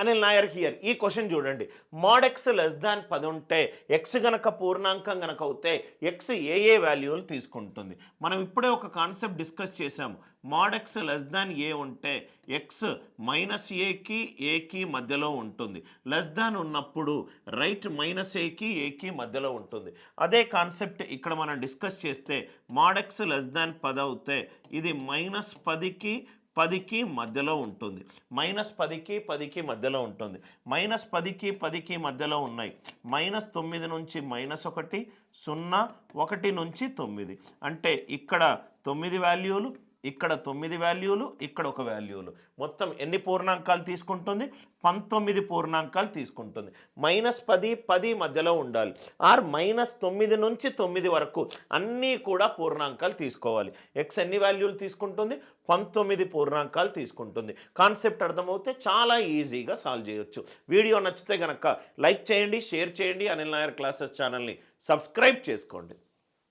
Anil Nair here. ఈ question చూడండి. Mod x less than పది ఉంటే ఎక్స్ గనక పూర్ణాంకం గనక అవుతే ఎక్స్ ఏ ఏ వాల్యూలు తీసుకుంటుంది. మనం ఇప్పుడే ఒక కాన్సెప్ట్ డిస్కస్ చేసాము mod x less than a ఉంటే ఎక్స్ మైనస్ ఏకి ఏకి మధ్యలో ఉంటుంది. లెస్ దాన్ ఉన్నప్పుడు రైట్ మైనస్ ఏకి ఏకి మధ్యలో ఉంటుంది. అదే కాన్సెప్ట్ ఇక్కడ మనం డిస్కస్ చేస్తే మాడ్ ఎక్స్ లెస్ దాన్ పది అవుతే ఇది మైనస్ పదికి పదికి మధ్యలో ఉంటుంది. మైనస్ పదికి పదికి మధ్యలో ఉంటుంది. మైనస్ పదికి పదికి మధ్యలో ఉన్నాయి. మైనస్ తొమ్మిది నుంచి మైనస్ ఒకటి సున్నా ఒకటి నుంచి తొమ్మిది. అంటే ఇక్కడ తొమ్మిది వాల్యూలు ఇక్కడ తొమ్మిది వాల్యూలు ఇక్కడ ఒక వాల్యూలు. మొత్తం ఎన్ని పూర్ణాంకాలు తీసుకుంటుంది? పంతొమ్మిది పూర్ణాంకాలు తీసుకుంటుంది. మైనస్ పది పది మధ్యలో ఉండాలి. ఆర్ మైనస్ తొమ్మిది నుంచి తొమ్మిది వరకు అన్నీ కూడా పూర్ణాంకాలు తీసుకోవాలి. ఎక్స్ ఎన్ని వాల్యూలు తీసుకుంటుంది? పంతొమ్మిది పూర్ణాంకాలు తీసుకుంటుంది. కాన్సెప్ట్ అర్థమవుతే చాలా ఈజీగా సాల్వ్ చేయొచ్చు. వీడియో నచ్చితే కనుక లైక్ చేయండి షేర్ చేయండి. అనిల్ నాయర్ క్లాసెస్ ఛానల్ని సబ్స్క్రైబ్ చేసుకోండి.